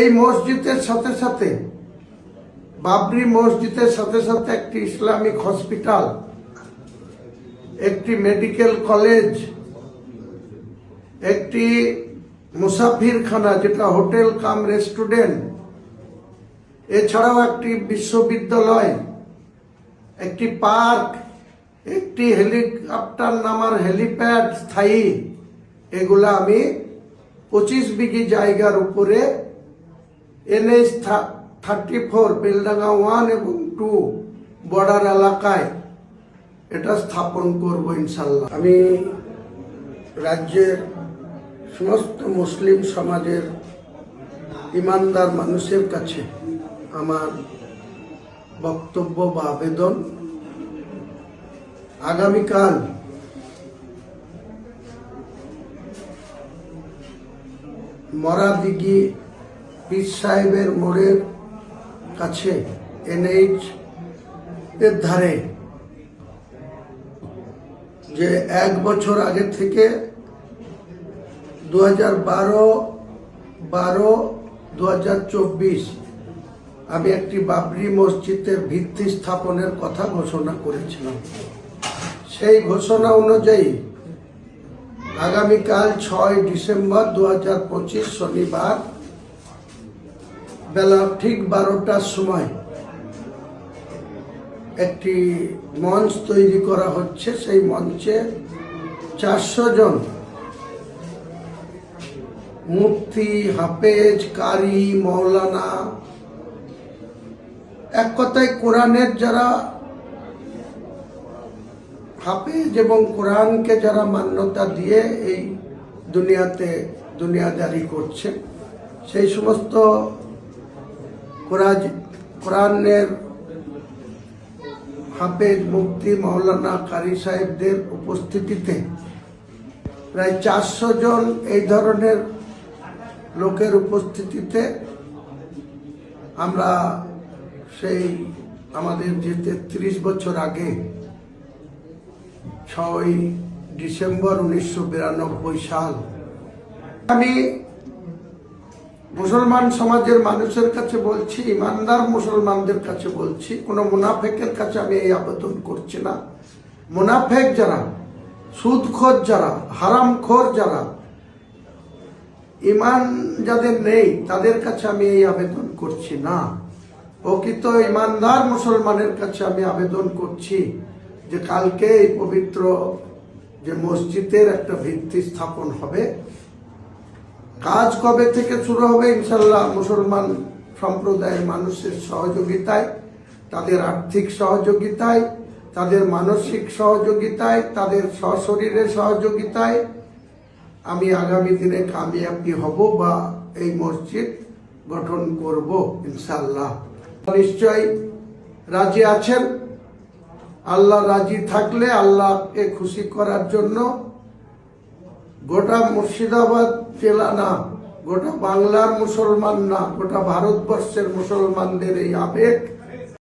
এই মসজিদের সাথে সাথে, বাবরি মসজিদের সাথে সাথে একটি ইসলামিক হসপিটাল, একটি মেডিকেল কলেজ, একটি মুসাফিরখানা যেটা হোটেল কাম রেস্টুরেন্ট, এছাড়াও একটি বিশ্ববিদ্যালয়, একটি পার্ক, একটি হেলিকপ্টার নামার হেলিপ্যাড স্থায়ী, এগুলা আমি পঁচিশ বিঘি জায়গার উপরে NH thirty four Beldanga one এবং টু বর্ডার এলাকায় এটা স্থাপন করব ইনশাল্লাহ। আমি রাজ্যের সমস্ত মুসলিম সমাজের ইমানদার মানুষের কাছে আমার বক্তব্য বা আবেদন। আগামীকাল মরাদিঘি পীর সাহেবের মোড়ের কাছে এনএইচ এর ধারে যে এক বছর আগে থেকে দু হাজার বারো বারো দু আমি একটি বাবরি মসজিদের ভিত্তি স্থাপনের কথা ঘোষণা করেছিলাম। সেই ঘোষণা অনুযায়ী আগামীকাল ছয় ডিসেম্বর দু হাজার পঁচিশ শনিবার বেলা ঠিক বারোটার সময় একটি মঞ্চ তৈরি করা হচ্ছে। সেই মঞ্চে চারশো জন মুফতি, হাফেজ, কারি মৌলানা এক কথায় কোরআনের যারা হাফেজ এবং কোরআনকে যারা মান্যতা দিয়ে এই দুনিয়াতে দুনিয়াদারি করছে, সেই সমস্ত কোরআনের হাফেজ মুফতি মৌলানা কারি সাহেবদের উপস্থিতিতে প্রায় চারশো জন এই ধরনের লোকের উপস্থিতিতে আমরা সেই আমাদের যে তেত্রিশ বছর আগে ছয় ডিসেম্বর উনিশশো বিরানব্বই সাল আমি মুসলমান সমাজের মানুষের কাছে বলছি, ইমানদার মুসলমানদের কাছে বলছি, কোনো মুনাফেকের কাছে আমি এই আবেদন করছি না। মুনাফেক যারা, সুদখোর যারা, হারামখোর যারা, ইমান যাদের নেই, তাদের কাছে আমি এই আবেদন করছি না। প্রকৃত ইমানদার মুসলমানের কাছে আমি আবেদন করছি যে কালকে এই পবিত্র যে মসজিদের একটা ভিত্তি স্থাপন হবে কাজ কবে থেকে শুরু হবে ইনশাল্লাহ মুসলমান সম্প্রদায়ের মানুষের সহযোগিতায়, তাদের আর্থিক সহযোগিতায়, তাদের মানসিক সহযোগিতায়, তাদের সশরীরের সহযোগিতায় আমি আগামী দিনে কামিয়াবি হব বা এই মসজিদ গঠন করব ইনশাল্লাহ নিশ্চয় রাজি আছেন? আল্লাহ রাজি থাকলে আল্লাহকে খুশি করার জন্য গোটা মুর্শিদাবাদ জেলা না গোটা বাংলার মুসলমান না গোটা ভারতবর্ষের মুসলমানদের এই আবেগ